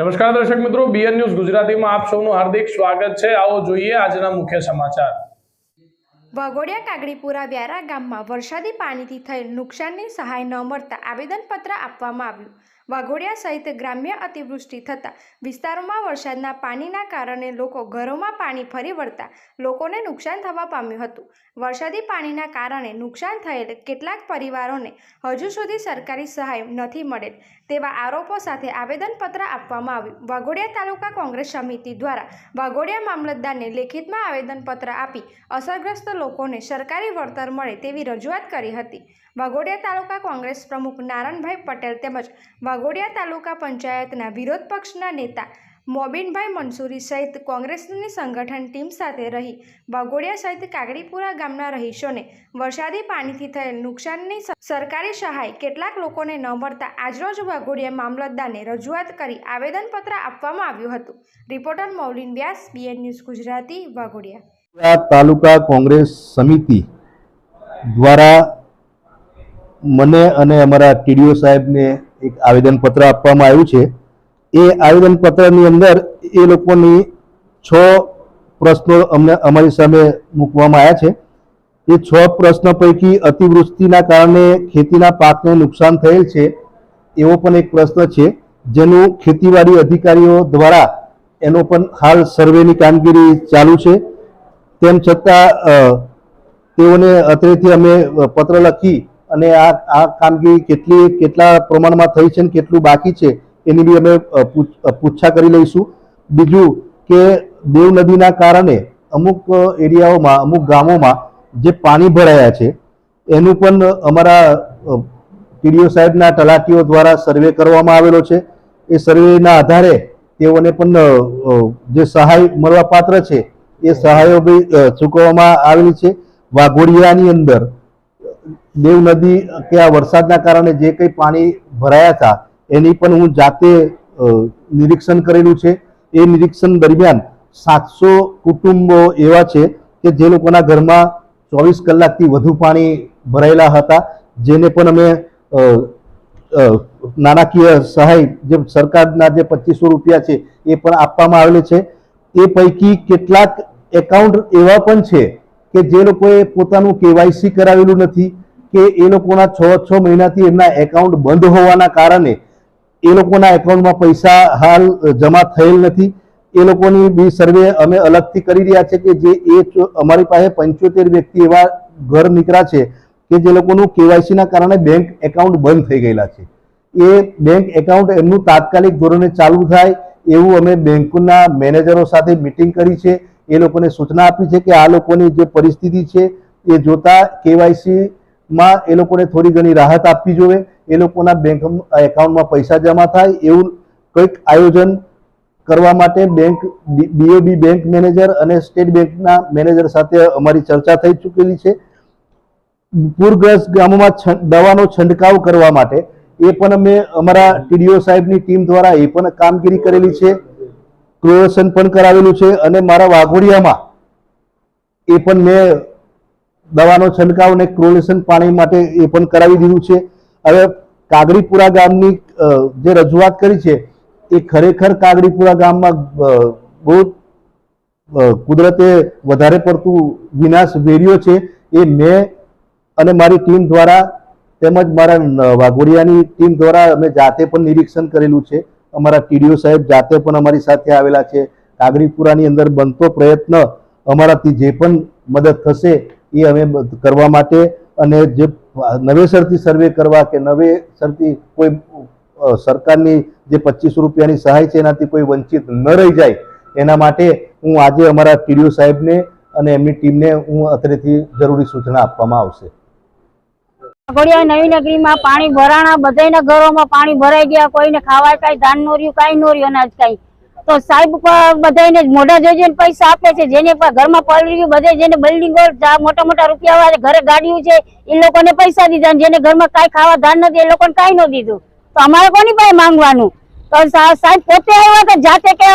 નમસ્કાર દર્શક મિત્રો બીએન ન્યૂઝ ગુજરાતીમાં આપ સૌનું હાર્દિક સ્વાગત છે. આવો જોઈએ આજના મુખ્ય સમાચાર. વાઘોડિયા કાગડીપુરા વ્યારા ગામમાં વરસાદી પાણીથી થયેલ નુકસાનની સહાય ન મળતા આવેદનપત્ર આપવામાં આવ્યું. વાઘોડિયા સહિત ગ્રામ્ય અતિવૃષ્ટિ થતાં વિસ્તારોમાં વરસાદના પાણીના કારણે લોકો ઘરોમાં પાણી ફરી વળતા લોકોને નુકસાન થવા પામ્યું હતું. વરસાદી પાણીના કારણે નુકસાન થયેલ કેટલાક પરિવારોને હજુ સુધી સરકારી સહાય નથી મળેલ તેવા આરોપો સાથે આવેદનપત્ર આપવામાં આવ્યું. વાઘોડિયા તાલુકા કોંગ્રેસ સમિતિ દ્વારા વાઘોડિયા મામલતદારને લેખિતમાં આવેદનપત્ર આપી અસરગ્રસ્ત લોકોને સરકારી વળતર મળે તેવી રજૂઆત કરી હતી. વાઘોડિયા તાલુકા કોંગ્રેસ પ્રમુખ નારણભાઈ પટેલ તેમજ વાઘોડિયા તાલુકા પંચાયતના વિરોધ પક્ષના નેતા મોબીનભાઈ મંસૂરી સહિત કોંગ્રેસની સંગઠન ટીમ સાથે રહી. વાઘોડિયા સહિત કાગડીપુરા ગામના રહીશોને વરસાદી પાણીથી થયેલ નુકસાનની સરકારી સહાય કેટલાક લોકોને ન મળતા આજરોજ વાઘોડિયા મામલતદારને રજૂઆત કરી આવેદનપત્ર આપવામાં આવ્યું હતું. Reporter Maulin Vyas, BN News Gujarati Vaghodia taluka Congress સમિતિ દ્વારા મને અને અમારા ટીડીઓ સાહેબને એક આવેદનપત્ર આપવામાં આવ્યું છે. એ આવેદનપત્રની અંદર એ લોકોની છ પ્રશ્નો અમને અમારી સામે મૂકવામાં આવ્યા છે. એ છ પ્રશ્ન પૈકી અતિવૃષ્ટિના કારણે ખેતીના પાકને નુકસાન થયેલ છે એવો પણ એક પ્રશ્ન છે, જેનું ખેતીવાડી અધિકારીઓ દ્વારા એનો પણ હાલ સર્વેની કામગીરી ચાલુ છે. તેમ છતાં તેઓને અત્રેથી અમે પત્ર લખી અને આ આ કામગીરી કેટલી કેટલા પ્રમાણમાં થઈ છે ને કેટલું બાકી છે એની બી અમે પૂછ- કરી લઈશું. બીજું કે દેવ નદીના કારણે અમુક એરિયાઓમાં, અમુક ગામોમાં જે પાણી ભરાયા છે, એનું પણ અમારા ટીડીઓ સાહેબના તલાટીઓ દ્વારા સર્વે કરવામાં આવેલો છે. એ સર્વેના આધારે તેઓને પણ જે સહાય મળવાપાત્ર છે એ સહાયો બી ચૂકવવામાં આવેલી છે. વાઘોડિયાની અંદર દેવ નદી કે આ વરસાદના કારણે જે કંઈ પાણી ભરાયા હતા, એની પણ હું જાતે નિરીક્ષણ કરેલું છે. એ નિરીક્ષણ દરમિયાન સાતસો કુટુંબો એવા છે કે જે લોકોના ઘરમાં ચોવીસ કલાકથી વધુ પાણી ભરાયેલા હતા, જેને પણ અમે નાણાકીય સહાય જે સરકારના જે પચીસો રૂપિયા છે એ પણ આપવામાં આવેલી છે. એ પૈકી કેટલાક એકાઉન્ટ એવા પણ છે કે જે લોકોએ પોતાનું કેવાયસી કરાવેલું નથી કે એ લોકોના છ છ મહિનાથી એમના એકાઉન્ટ બંધ હોવાના કારણે એ લોકોના એકાઉન્ટમાં પૈસા હાલ જમા થયેલ નથી. એ લોકોની બી સર્વે અમે અલગથી કરી રહ્યા છે કે જે એ અમારી પાસે પંચોતેર વ્યક્તિ એવા ઘર નીકળ્યા છે કે જે લોકોનું કેવાયસીના કારણે બેંક એકાઉન્ટ બંધ થઈ ગયેલા છે. એ બેંક એકાઉન્ટ એમનું તાત્કાલિક ધોરણે ચાલુ થાય એવું અમે બેંકના મેનેજરો સાથે મિટિંગ કરી છે. એ લોકોને સૂચના આપી છે કે આ લોકોની જે પરિસ્થિતિ છે એ જોતા કેવાયસી માં એ લોકોને થોડી ઘણી રાહત આપવી જોઈએ એ લોકોના બેંક એકાઉન્ટમાં પૈસા જમા થાય એવું કંઈક આયોજન કરવા માટે બેંક બીઓબી બેંક મેનેજર અને સ્ટેટ બેંકના મેનેજર સાથે અમારી ચર્ચા થઈ ચૂકેલી છે. પૂરગ્રસ્ત ગામોમાં દવાનો છંટકાવ કરવા માટે એ પણ અમે અમારા ટીડીઓ સાહેબની ટીમ દ્વારા એ પણ કામગીરી કરેલી છે. ક્લોરેશન પણ કરાવેલું છે અને મારા વાઘોડિયામાં એ પણ મેં દવાનો છંટકાવ અને ક્લોરેશન પાણી માટે એ પણ કરાવી દીધું છે. હવે કાગડીપુરા ગામની જે રજૂઆત કરી છે, એ ખરેખર કાગડીપુરા ગામમાં બહુ કુદરતે વધારે પડતું વિનાશ વેર્યો છે. એ મેં અને મારી ટીમ દ્વારા તેમજ મારા વાઘોડિયાની ટીમ દ્વારા અમે જાતે પણ નિરીક્ષણ કરેલું છે. અમારા ટીડીઓ સાહેબ જાતે પણ અમારી સાથે આવેલા છે. કાગડીપુરાની અંદર બનતો પ્રયત્ન અમારાથી જે પણ મદદ થશે એ અમે કરવા માટે અને જે નવેસરથી સર્વે કરવા કે નવેસરથી કોઈ સરકારની જે પચીસો રૂપિયાની સહાય છે એનાથી કોઈ વંચિત ન રહી જાય, એના માટે હું આજે અમારા ટીડીઓ સાહેબને અને એમની ટીમને હું અત્રેથી જરૂરી સૂચના આપવામાં આવશે. નવી નગરીમાં પાણી ભરાણા, બધાયના ઘરોમાં પાણી ભરાઈ ગયા, કોઈને ખાવા કઈ, ધાન નો રહ્યું, કઈ નો રહ્યું, અનાજ કઈ. તો સાહેબ બધાને મોઢા જોઈ જોઈને પૈસા આપે છે. જેને ઘરમાં પડી ગયું બધે જેને બિલ્ડિંગો મોટા મોટા રૂપિયા વાળા, ઘરે ગાડીઓ છે, એ લોકોને પૈસા દીધા જેને ઘરમાં કાંઈ ખાવા ધાન નથી, એ લોકોને કાંઈ ન દીધું. તો અમારે કોની પાસે માંગવાનું? તો સાહેબ પોતે આવ્યા તો જાતે કે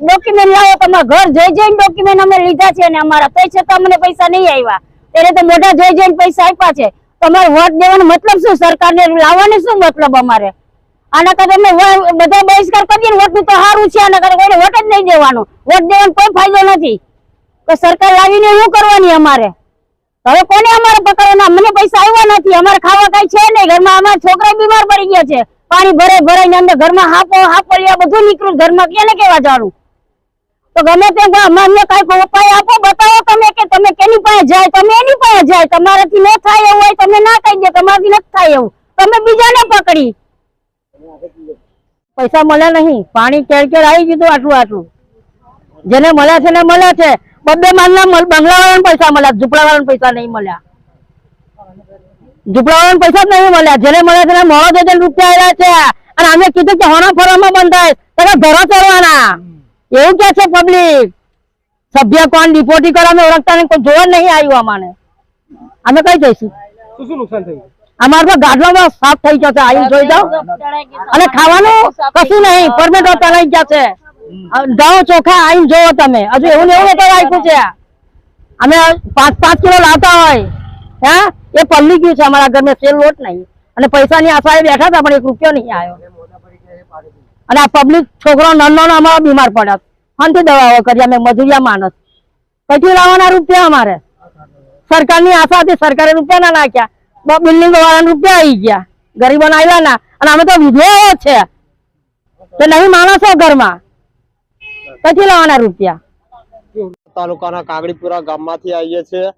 ડોક્યુમેન્ટ લાવો તમારા ઘર જોઈ જોઈને ડોક્યુમેન્ટ અમે લીધા છે અને અમારા તો છતાં અમને પૈસા નહીં આવ્યા. એને તો મોઢા જોઈ જોઈને પૈસા આપ્યા છે. તો અમારે વોટ દેવાનો મતલબ શું? સરકારને લાવવાનો શું મતલબ અમારે? આના કરતા અમે બધા બહિષ્કાર કરીએ વોટનું તો સારું છે, આના કરતા કોઈને વોટ જ નહીં દેવાનો. વોટ દેવાનો કોઈ ફાયદો નથી. તો સરકાર લાવીને શું કરવાની અમારે? હવે કોને અમારે પકડવાના? મને પૈસા આવ્યા નથી. અમારે ખાવા કઈ છે નહીં. ઘરમાં અમારા છોકરા બીમાર પડી ગયા છે. પાણી ભરે ભરાઈને અંદર ઘરમાં હાપો હાપોલિયા બધું નીકળ્યું. ઘરમાં કેને કેવા જાણું? તો ગમે તે અમને કઈ ઉપાય આપો? બતાવો તમે કે તમે કેની પાસે જાય? તમે એની પાસે જાય? તમારાથી ન થાય એવું હોય, તમે ના કહી દે. તમારાથી નથી થાય એવું. તમે બીજાને પકડી. પૈસા મળ્યા નહીં. પાણી કેર કેર આવી ગયું આટલું આટલું. જેને મળ્યા છે ને મળ્યા છે. બબ્બે માલના બંગલાવાળાને પૈસા મળ્યા, ઝૂંપડાવાળાને પૈસા નહીં મળ્યા. ઝૂંપડાવાળાને પૈસા જ નહીં મળ્યા. જેને મળ્યા છે ને મોડો જજન રૂપિયા આવ્યા છે. અને અમે કીધું કે હોના ફરવામાં બંધ થાય તમે ઘરો ચડવાના એવું કે છે પબ્લિક સભ્ય કોણ ડિપોટી કરો અમે ઓળખતા નહીં. કોઈ જોવા નહીં આવ્યું અમાને. અમે કઈ જઈશું? શું શું નુકસાન થયું? અમારે તો ગાડલામાં સાફ થઈ જશે. આવી જોઈ જાઓ. અને ખાવાનું કશું નહીં પરમેટો તળાઈ ગયા છે. જાઓ ચોખા આવીને જોવો તમે. હજુ એવું ને એવું તો આપ્યું છે. અમે પાંચ પાંચ કિલો લાવતા હોય. હે? એ પલ્લી ગયું છે અમારા ઘરમાં સેલ લોટ નહીં. અને પૈસાની આશાએ બેઠા હતા પણ એક રૂપિયો નહીં આવ્યો. અને આ પબ્લિક છોકરો નાનો નાનો અમારો બીમાર પડ્યા. શાંતિ દવાઓ કરી અમે મજૂરિયા માણસ. કઈથી લાવવાના રૂપિયા અમારે? સરકારની આશા હતી સરકારે રૂપિયા ના નાખ્યા. બિલ્ડિંગ વાળાને રૂપિયા આવી ગયા. ગરીબો આવ્યા ના. અને અમે તો વિધવા છે. તો નહીં માણસો ઘરમાં. પછી લાવવાના રૂપિયા? તાલુકાના કાગડીપુરા ગામમાંથી આવીએ છીએ.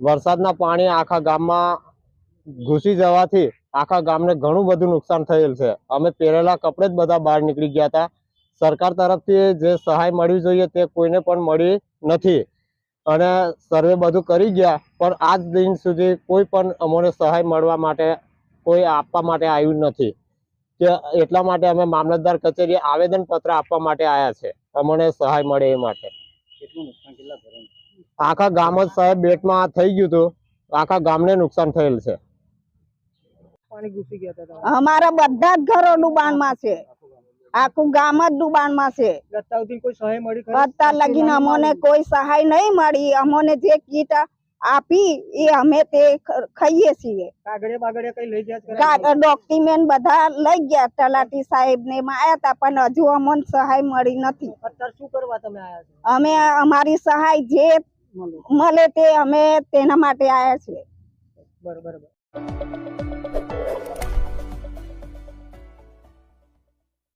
વરસાદના પાણી આખા ગામમાં ઘૂસી જવાથી આખા ગામને ઘણું બધું નુકસાન થયેલ છે. અમે પહેરેલા કપડે જ બધા બહાર નીકળી ગયા હતા. સરકાર તરફથી જે સહાય મળવી જોઈએ તે કોઈને પણ મળી નથી. અને સર્વે બધું કરી ગયા પણ આજ દિન સુધી કોઈ પણ અમને સહાય મળવા માટે કોઈ આપવા માટે આવ્યું નથી. કે એટલા માટે અમે મામલતદાર કચેરીએ આવેદન પત્ર આપવા માટે આવ્યા છે. અમને સહાય મળે એ માટે. આખા ગામ જ સાહેબ બેટમાં થઈ ગયું હતું. આખા ગામને નુકસાન થયેલ છે. અમારા બધા જ ઘરો ડુબાણમાં છે. આખું ગામ જ ડુબાણમાં છે. અત્યાર લગીને અમને કોઈ સહાય નહીં મળી. અમને જે કીટ આપી એ અમે તે ખાઈએ છીએ. ડોક્યુમેન્ટ બધા લઈ ગયા. તલાટી સાહેબ ને આયા હતા પણ હજુ અમને સહાય મળી નથી. અમે અમારી સહાય જે મળે. તે અમે તેના માટે આવ્યા છીએ.